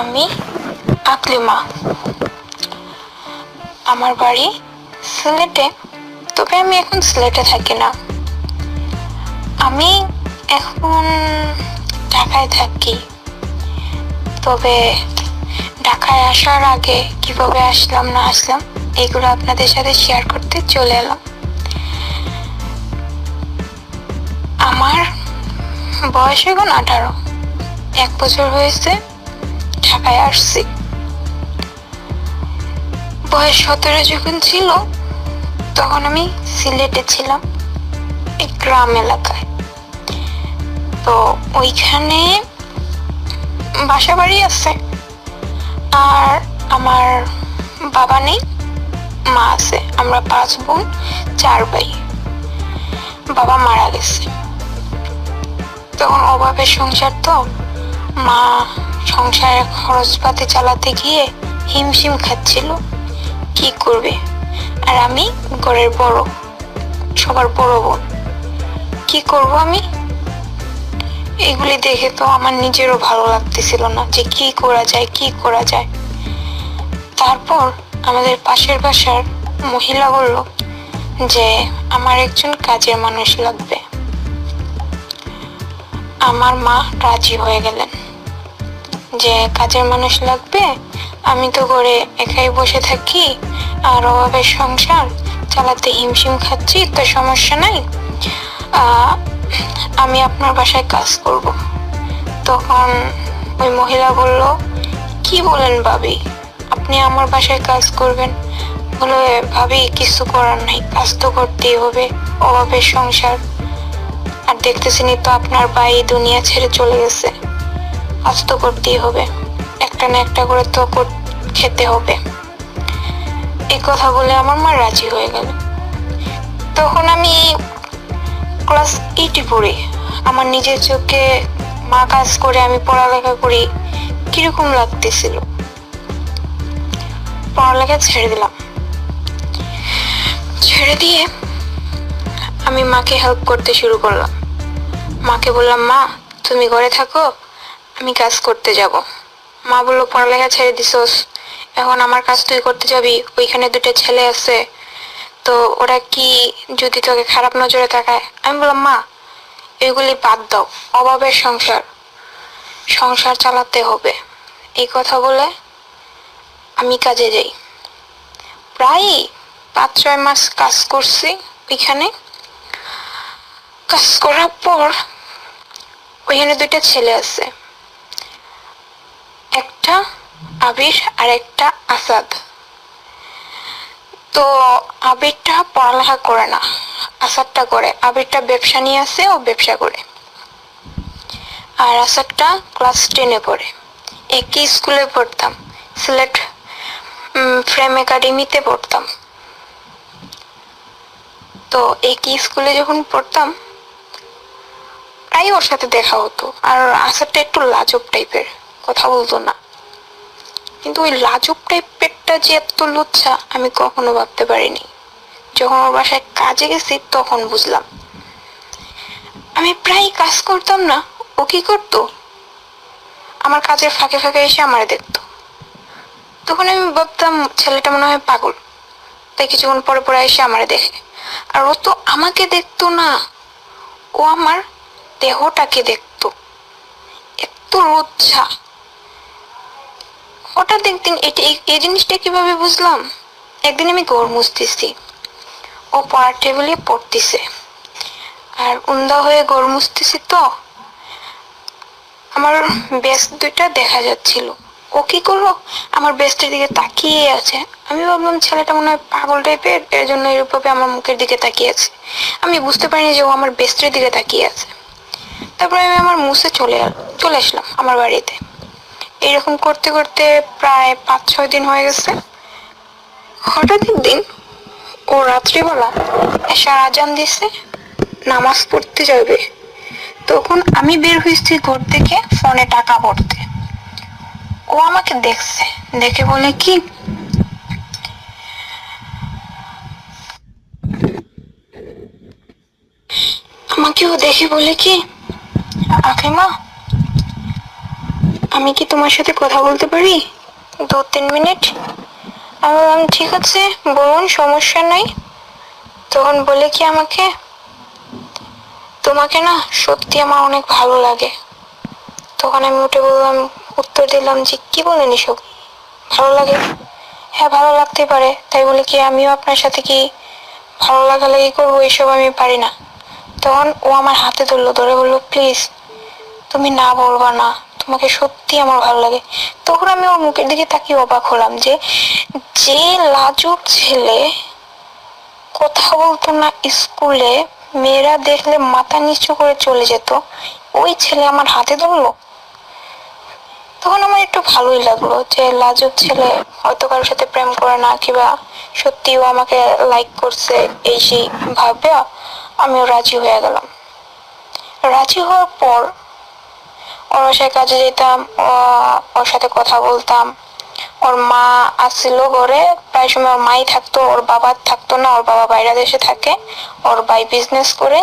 আমি আকলিমা আমার বাড়ি সিলেটে, তবে আমি এখন সিলেটে থাকি না। আমি এখন ঢাকায় থাকি। তবে ঢাকায় আসার আগে কীভাবে আসলাম, না আসলাম, এগুলো আপনাদের সাথে শেয়ার করতে চলে এলাম। আমার বয়স এখন আঠারো। এক বছর হয়েছে, ঢাকায় আসছি। বয়স সতেরো যখন ছিল, তখন আমি সিলেটে ছিলাম এক গ্রাম এলাকায়। তো ওইখানে বাসা বাড়ি আছে, আর আমার বাবা নেই, মা আছে, আমরা পাঁচ বোন, চার ভাই। বাবা মারা গেছে। তখন অভাবের সংসার তো। মা সংসারের খরচপাতি চালাতে গিয়ে হিমশিম খাচ্ছিল। কি করবে? আর আমি ঘরের বড়, সবার বড় বোন। কি করব আমি? এগুলি দেখে তো আমার নিজেরও ভালো লাগতেছিল না যে কি করা যায়, কি করা যায়। তারপর আমাদের পাশের বাসার মহিলা বলল যে, আমার একজন কাজের মানুষ লাগবে। আমার মা রাজি হয়ে গেলেন। যে কাজের মানুষ লাগবে, আমি তো করে একাই বসে থাকি, আর অভাবের সংসার চালাতে হিমশিম খাচ্ছি, তো সমস্যা নাই। আমি আপনার বাসায় কাজ করব। তখন ওই মহিলা বলল, কি বলেন ভাবি? আপনি আমার বাসায় কাজ করবেন। বলে ভাবি, কিছু করার নাই, কাজ তো করতেই হবে অভাবের সংসার। আর দেখতেছিনি তো আপনার ভাই দুনিয়া ছেড়ে চলে গেছে। কাজ তো করতেই হবে। একটা না একটা করে তো খেতে হবে। এই কথা বলে আমার মা রাজি হয়ে গেল। তখন আমি ক্লাস এইটে পড়ি। আমার নিজের চোখে মা কাজ করে, আমি পড়ালেখা করি। কীরকম লাগতেছিল? পড়ালেখা ছেড়ে দিলাম। ছেড়ে দিয়ে আমি মাকে হেল্প করতে শুরু করলাম। মাকে বললাম, মা, তুমি ঘরে থাকো, আমি কাজ করতে যাব। মা বলল, পড়ালেখা ছেড়ে দিছোস, এখন আমার কাজ তুই করতে যাবি, ওইখানে দুটো ছেলে আছে, তো ওরা কি যদি তোকে খারাপ নজরে তাকায়? আমি বললাম, মা, এগুলি বাদ দাও, অভাবের সংসার সংসার চালাতে হবে। এই কথা বলে আমি কাজে যাই। প্রায় পাঁচ ছয় মাস কাজ করছি ওইখানে। কাজ করার পর ওইখানে দুইটা ছেলে আছে। একটা আবির আর একটা আসাদ। তো আবিরটা পড়ালেখা করে না, আসাদটা করে। আবিরটা ব্যবসা নিয়ে আসে ও ব্যবসা করে। আর আসাদটা ক্লাস টেনে পড়ে। একই স্কুলে পড়তাম, সিলেট ফ্রেম একাডেমিতে পড়তাম। তো একই স্কুলে যখন পড়তাম প্রায় ওর সাথে দেখা হতো। আর আসারটা একটু লাজব টাইপের কথা বলতো না। কিন্তু ওই লাজব টাইপেরটা যে এত লুচ্ছা, আমি কখনো ভাবতে পারিনি। যখন ওর বাসায় কাজে গেছি, তখন বুঝলাম। আমি প্রায় কাজ করতাম না, ও কি করতো? আমার কাজের ফাঁকে ফাঁকে এসে আমারে দেখতো। তখন আমি ভাবতাম, ছেলেটা মনে হয় পাগল। তাই কিছুক্ষণ পরে পরে এসে আমারে দেখে। আর ও তো আমাকে দেখতো না। ও আমার দেহটাকে দেখতো। এত লজ্জা। হঠাৎ একদিন এটি এই- জিনিসটা কীভাবে বুঝলাম? একদিন আমি ঘর মুছতেছি। ও পড়ার টেবিলে পড়তেছে। আর উন্দা হয়ে ঘর মুছতেছি তো। আমার বেস্ট দুইটা দেখা যাচ্ছিল। ও কি করল? আমার বেস্টের দিকে তাকিয়ে আছে। আমি ভাবলাম, ছেলেটা মনে হয় পাগল টাইপের এর জন্য এরূপভাবে আমার মুখের দিকে তাকিয়ে আছে। আমি বুঝতে পারিনি যে ও আমার বেস্টের দিকে তাকিয়ে আছে। তারপরে আমি আমার মুছে চলে চলে আসলাম আমার বাড়িতে। এরকম করতে করতে প্রায় পাঁচ ছয় দিন হয়ে গেছে। হঠাৎ একদিন ও রাত্রিবেলা এসার আজান দিছে, নামাজ পড়তে যাবে। তখন আমি বের হয়েছি ঘর থেকে ফোনে টাকা ভরতে। ও আমাকে দেখছে, দেখে বলে, কি? আমাকে ও দেখে বলে, কি? আফিমা আমি কি তোমার সাথে কথা বলতে পারি? দু তিন মিনিট। ঠিক আছে বলুন সমস্যা নাই। তখন বলে কি আমাকে? তোমাকে না সত্যি আমার অনেক ভালো লাগে। তখন আমি উঠে বললাম, উত্তর দিলাম যে, কি বলেন এসব? ভালো লাগে? হ্যাঁ ভালো লাগতে পারে। তাই বলে কি, আমিও আপনার সাথে কি ভালো লাগালাগি করব এসব আমি পারি না। তখন ও আমার হাতে ধরলো ধরে বলল, প্লিজ তুমি না বলবা না, তোমাকে সত্যি আমার ভালো লাগে। তখন আমি ওর মুখের দিকে তাকিয়ে অবাক হলাম যে যে লাজুক ছেলে কথা বলতো না স্কুলে, মেয়েরা দেখলে মাথা নিচু করে চলে যেত, ওই ছেলে আমার হাতে ধরলো। তখন আমার একটু ভালোই লাগল যে, লাজুক ছেলে হয়তো কারোর সাথে প্রেম করে না, কিবা সত্যি ও আমাকে লাইক করছে এই সেই ভাবে আমিও রাজি হয়ে গেলাম। রাজি হওয়ার পর ওর বাসায় কাজে যেতাম ওর সাথে কথা বলতাম। ওর মা আসছিল ঘরে, প্রায় সময় ওর মাই থাকতো, ওর বাবা থাকতো না, ওর বাবা বাইরে দেশে থাকে, ওর ভাই বিজনেস করে।